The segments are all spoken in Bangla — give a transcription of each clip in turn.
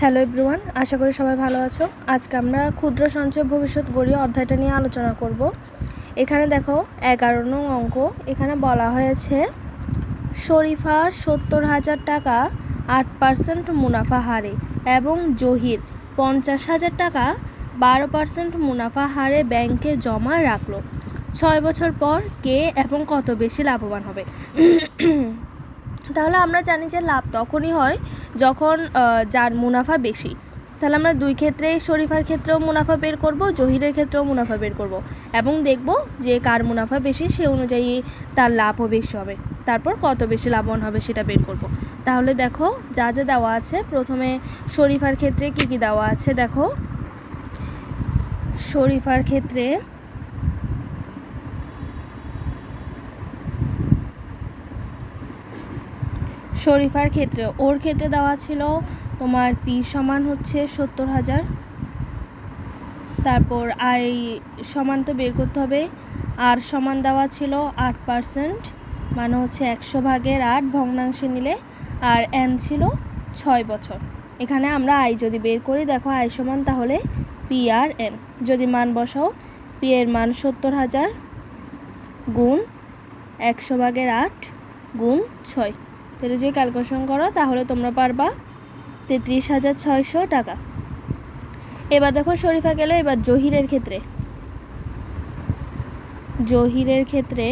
হ্যালো এভরিওয়ান আশা করি সবাই ভালো আছো। আজকে আমরা ক্ষুদ্র সঞ্চয় ভবিষ্যৎ গড়িয়ে অধ্যায়টা নিয়ে আলোচনা করব। এখানে দেখো এগারো নং অঙ্ক। এখানে বলা হয়েছে, শরীফা সত্তর হাজার টাকা, আট পার্সেন্ট মুনাফা হারে এবং জহির পঞ্চাশ হাজার টাকা, বারো পার্সেন্ট মুনাফা হারে ব্যাংকে জমা রাখল। ছয় বছর পর কে এবং কত বেশি লাভবান হবে? তাহলে আমরা জানি যে লাভ তখনই হয় যখন যার মুনাফা বেশি। তাহলে আমরা দুই ক্ষেত্রে শরীফার ক্ষেত্রেও মুনাফা বের করব, জহিরের ক্ষেত্রেও মুনাফা বের করব এবং দেখব যে কার মুনাফা বেশি, সে অনুযায়ী তার লাভও বেশি হবে। তারপর কত বেশি লাভবান হবে সেটা বের করব। তাহলে দেখো, যা যা দেওয়া আছে, প্রথমে শরীফার ক্ষেত্রে কি কি দেওয়া আছে দেখো। শরীফার ক্ষেত্রে শরীফার ক্ষেত্রে। ওর ক্ষেত্রে দেওয়া ছিল তোমার পি সমান হচ্ছে সত্তর হাজার। তারপর আই সমান তো বের করতে হবে। আর সমান দেওয়া ছিল আট পার্সেন্ট মানে হচ্ছে একশো ভাগের আট ভগ্নাংশে নিলে। আর এন ছিল ছয় বছর। এখানে আমরা আই যদি বের করি, দেখো আই সমান, তাহলে পি আর এন। যদি মান বসাও, পি এর মান সত্তর হাজার গুণ একশো ভাগের আট গুণ ছয়। তো এটা যদি ক্যালকুলেশন করো, তাহলে তোমরা পারবা তেত্রিশ হাজার ছয়শো টাকা। এবার দেখো শরীফা গেল এবার জহিরের ক্ষেত্রে। জহিরের ক্ষেত্রে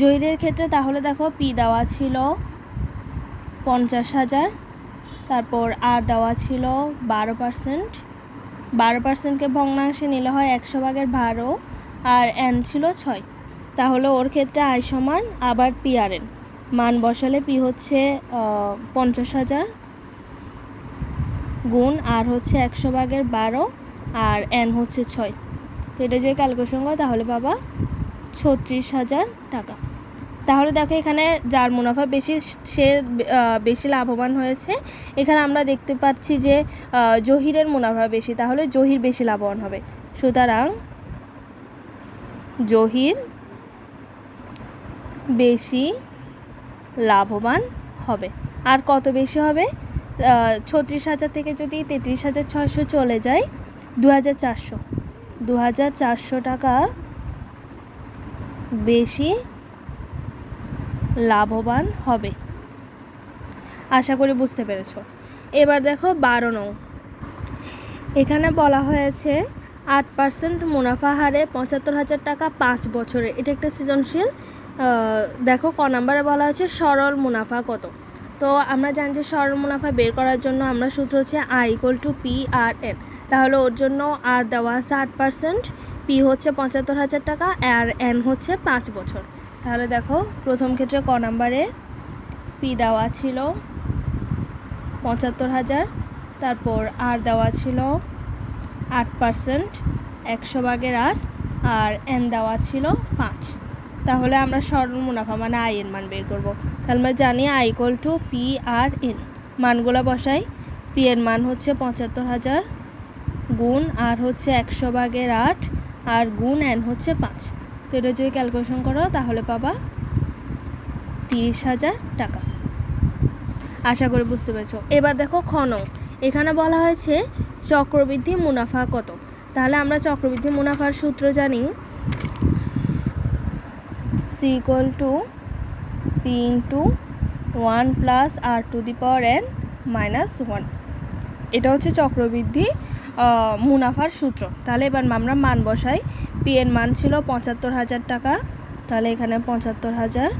জহিরের ক্ষেত্রে তাহলে দেখো পি দেওয়া ছিল পঞ্চাশ হাজার, তারপর আর দেওয়া ছিল বারো পার্সেন্ট বারো পার্সেন্টকে ভগ্নাংশে নিলে হয় একশো ভাগের বারো, আর এন ছিল ছয়। তাহলে ওর ক্ষেত্রে আয় সমান আবার পি আর এন মান বসালে পি হচ্ছে পঞ্চাশ হাজার গুণ আর হচ্ছে একশো ভাগের বারো আর এন হচ্ছে ছয়। তো এটা যে ক্যালকুলেশন করো, তাহলে পাবা ছত্রিশ হাজার টাকা। তাহলে দেখো এখানে যার মুনাফা বেশি, সে বেশি লাভবান হয়েছে। এখানে আমরা দেখতে পাচ্ছি যে জহিরের মুনাফা বেশি, তাহলে জহির বেশি লাভবান হবে। সুতরাং জহির বেশি লাভবান হবে। আর কত বেশি হবে? ছত্রিশ হাজার থেকে যদি তেত্রিশ হাজার ছয়শো চলে যায় দু হাজার চারশো। দু হাজার চারশো টাকা বেশি লাভবান হবে। আশা করি বুঝতে পেরেছ। এবার দেখো বারো নং। এখানে বলা হয়েছে, আট পার্সেন্ট মুনাফা হারে পঁচাত্তর হাজার টাকা পাঁচ বছরে। এটা একটা সৃজনশীল দেখো, ক নাম্বারে বলা হয়েছে সরল মুনাফা কত? তো আমরা জানি যে সরল মুনাফা বের করার জন্য আমরা সূত্র হচ্ছে I equal to P R N তাহলে ওর জন্য আর দেওয়া আছে আট পার্সেন্ট পি হচ্ছে পঁচাত্তর হাজার টাকা, আর এন হচ্ছে পাঁচ বছর। তাহলে দেখো, প্রথম ক্ষেত্রে ক নাম্বারে পি দেওয়া ছিল পঁচাত্তর হাজার, তারপর আর দেওয়া ছিল আট পার্সেন্ট একশো ভাগের আট, আর এন দেওয়া ছিল পাঁচ। তাহলে আমরা সরল মুনাফা মানে আই এর মান বের করব। তাহলে আমরা জানি I equal to P R N মানগুলো বসাই। পি এর মান হচ্ছে পঁচাত্তর হাজার গুণ আর হচ্ছে একশো ভাগের আট, আর গুণ এন হচ্ছে পাঁচ। তো এটা যদি ক্যালকুলেশন করো, তাহলে পাবা তিরিশ হাজার টাকা। আশা করি বুঝতে পেরেছ। এবার দেখো খন এখানে বলা হয়েছে চক্রবৃদ্ধি মুনাফা কত। তাহলে আমরা চক্রবৃদ্ধি মুনাফার সূত্র জানি। C equal to P into one plus R to the power N minus one এটা হচ্ছে চক্রবৃদ্ধি মুনাফার সূত্র। তাহলে এবার আমরা মান বসাই। পি এর মান ছিল পঁচাত্তর হাজার টাকা। তাহলে এখানে পঁচাত্তর হাজার।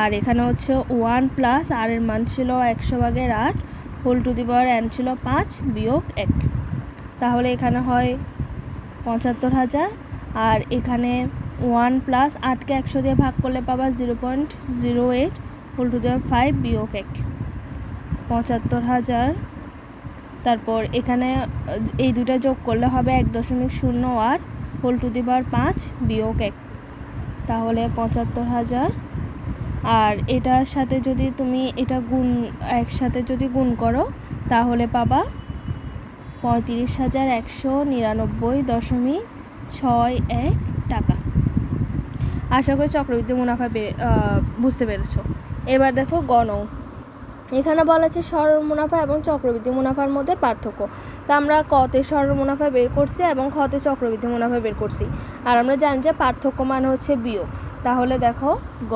আর এখানে হচ্ছে ওয়ান প্লাস আর এর মান ছিল একশো ভাগের আট। Whole to the power N ছিল পাঁচ বিয়োগ এক। তাহলে এখানে হয় পঁচাত্তর হাজার। আর এখানে ওয়ান প্লাস আটকে একশো দিয়ে ভাগ করলে পাবা zero point zero eight whole to the power five বিয়োগ এক। পঁচাত্তর হাজার। তারপর এখানে, এই দুটা যোগ করলে হবে এক দশমিক শূন্য আট হোল টু দি পাওয়ার পাঁচ বিয়োগ এক। তাহলে পঁচাত্তর হাজার। আর এটার সাথে যদি তুমি এটা গুণ, একসাথে যদি গুণ করো, তাহলে পাবা পঁয়ত্রিশ হাজার একশো নিরানব্বই দশমিক ছয় এক টাকা। আশা করি চক্রবৃদ্ধি মুনাফা বুঝতে পেরেছ। এবার দেখো গণ এখানে বলা আছে সরল মুনাফা এবং চক্রবৃদ্ধি মুনাফার মধ্যে পার্থক্য। তা আমরা কতে সরল মুনাফা বের করছি এবং খতে চক্রবৃদ্ধি মুনাফা বের করছি। আর আমরা জানি যে পার্থক্য মানে হচ্ছে বিয়োগ। তাহলে দেখো গ।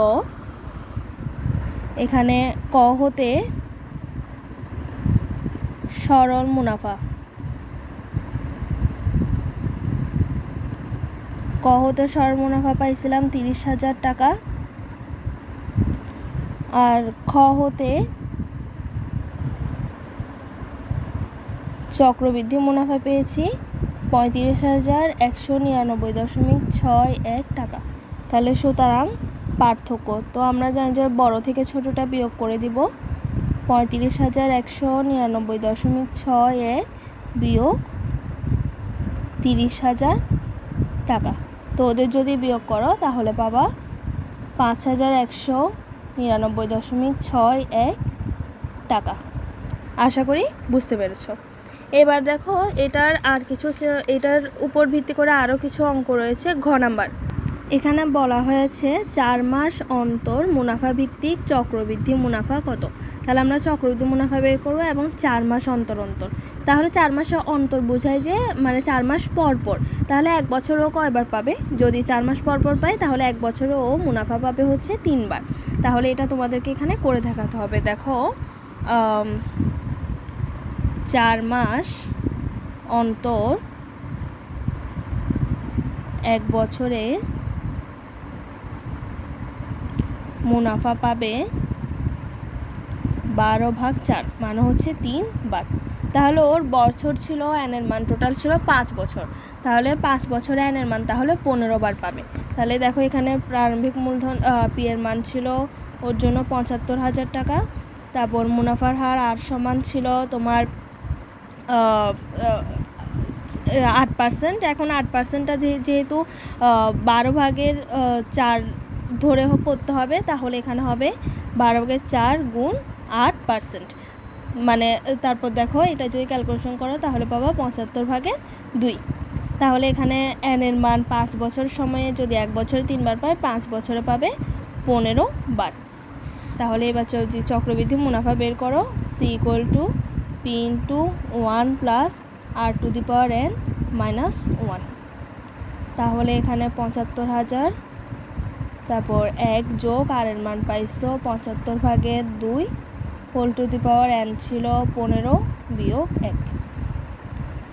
এখানে ক হতে সরল মুনাফা। ক হতে সরল মুনাফা পাইছিলাম তিরিশ হাজার টাকা। আর খ হতে চক্রবৃদ্ধি মুনাফা পেয়েছি পঁয়ত্রিশ হাজার একশো নিরানব্বই দশমিক ছয় এক টাকা। তাহলে সুতরাং পার্থক্য। তো আমরা জানি যে বড় থেকে ছোটোটা বিয়োগ করে দিব। পঁয়ত্রিশ হাজার একশো নিরানব্বই দশমিক ছয় এক বিয়োগ তিরিশ হাজার টাকা। তো ওদের যদি বিয়োগ করো, তাহলে পাবা পাঁচ হাজার একশো নিরানব্বই দশমিক ছয় এক টাকা। আশা করি বুঝতে পেরেছ। এবার দেখো, এটার আর কিছু এটার উপর ভিত্তি করে আরও কিছু অঙ্ক রয়েছে। ঘ নাম্বার। এখানে বলা হয়েছে চার মাস অন্তর মুনাফা ভিত্তিক চক্রবৃদ্ধি মুনাফা কত? তাহলে আমরা চক্রবৃদ্ধি মুনাফা বের করব এবং চার মাস অন্তর অন্তর। তাহলে চার মাসে অন্তর বোঝায় যে মানে চার মাস পর পর। তাহলে এক বছরও কয়বার পাবে? যদি চার মাস পর পর পায় তাহলে এক বছরও ও মুনাফা পাবে হচ্ছে তিনবার। তাহলে এটা তোমাদেরকে এখানে করে দেখাতে হবে। দেখো চার মাস অন্তর এক বছরে মুনাফা পাবে বারো ভাগ চার মানে হচ্ছে তিন বার। তাহলে ওর বছর ছিল এনের মান টোটাল ছিল পাঁচ বছর। তাহলে পাঁচ বছরে এনের মান তাহলে পনেরো বার পাবে। তাহলে দেখো এখানে প্রারম্ভিক মূলধন পি এর মান ছিল ওর জন্য পঁচাত্তর হাজার টাকা। তারপর মুনাফার হার আর সমান ছিল তোমার আট পার্সেন্ট এখন আট পার্সেন্টটা যেহেতু বারো ভাগের চার ধরে করতে হবে, তাহলে এখানে হবে বারো ভাগের চার গুণ আট পার্সেন্ট মানে তারপর দেখো, এটা যদি ক্যালকুলেশন করো, তাহলে পাবা পঁচাত্তর ভাগে দুই। তাহলে এখানে এন এর মান পাঁচ বছর সময়ে যদি এক বছরে তিনবার পায়, পাঁচ বছরে পাবে পনেরো বার। তাহলে এবার চ- যে চক্রবৃদ্ধি মুনাফা বের করো C equal to P into one plus R to the power N minus one তাহলে এখানে পঁচাত্তর হাজার তারপর এক যোগ আর এর মান পাইছো পঁচাত্তর ভাগের দুই whole to the power N ছিল পনেরো বিয়োগ এক।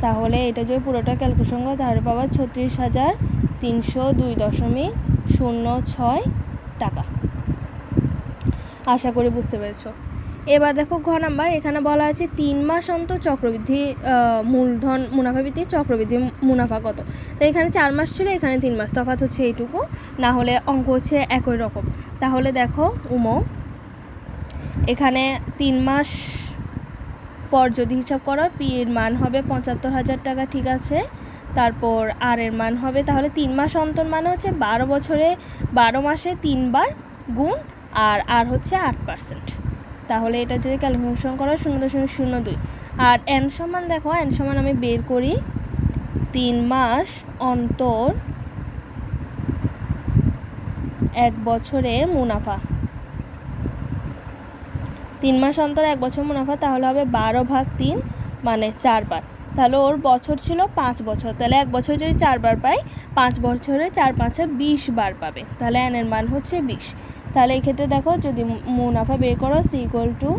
তাহলে এটা যদি পুরোটা ক্যালকুলেশন করো, তাহলে পাওয়া ছত্রিশ হাজার তিনশো দুই দশমিক শূন্য ছয় টাকা। আশা করি বুঝতে পেরেছ। এবার দেখো ঘ নাম্বার, এখানে বলা আছে তিন মাস অন্তর চক্রবৃদ্ধি মূলধন, মুনাফা ভিত্তিক চক্রবৃদ্ধি, মুনাফা কত? তো এখানে চার মাস ছিল, এখানে তিন মাস। তফাৎ হচ্ছে এইটুকু। না হলে অঙ্ক হচ্ছে একই রকম। তাহলে দেখো উমো, এখানে তিন মাস পর যদি হিসাব করো, পি এর মান হবে পঁচাত্তর হাজার টাকা, ঠিক আছে? তারপর আর এর মান হবে, তাহলে তিন মাস অন্তর মানে হচ্ছে বারো বছরে বারো মাসে তিনবার গুণ, আর আর হচ্ছে আট পার্সেন্ট। তাহলে এটা যদি ক্যালকুলেশন করো শূন্য দশমিক শূন্য দুই। আর এন সমান দেখো এন সমান আমি বের করি তিন মাস অন্তর এক বছরের মুনাফা। তিন মাস অন্তর এক বছর মুনাফা, তাহলে হবে বারো ভাগ তিন মানে চারবার তাহলে ওর বছর ছিল পাঁচ বছর। তাহলে এক বছর যদি চারবার পাই, পাঁচ বছরে চার পাঁচে বিশ বার পাবে। তাহলে এনের মান হচ্ছে বিশ। তাহলে এই ক্ষেত্রে দেখো যদি মুনাফা বের করো C equal to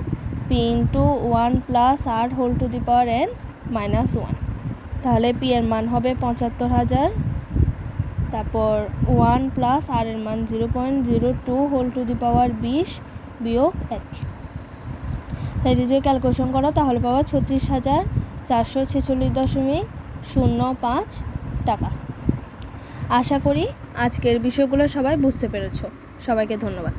P into one plus আট whole to the power N minus one তাহলে পি এর মান হবে পঁচাত্তর হাজার, তারপর ওয়ান প্লাস আর এর মান zero point zero two whole to the power বিশ বিয়োগ এক। তাই যদি ক্যালকুলেশন করো, তাহলে পাওয়া ছত্রিশ হাজার চারশো ছেচল্লিশ দশমিক শূন্য পাঁচ টাকা। আশা করি আজকের বিষয়গুলো সবাই বুঝতে পেরেছ। সবাইকে ধন্যবাদ।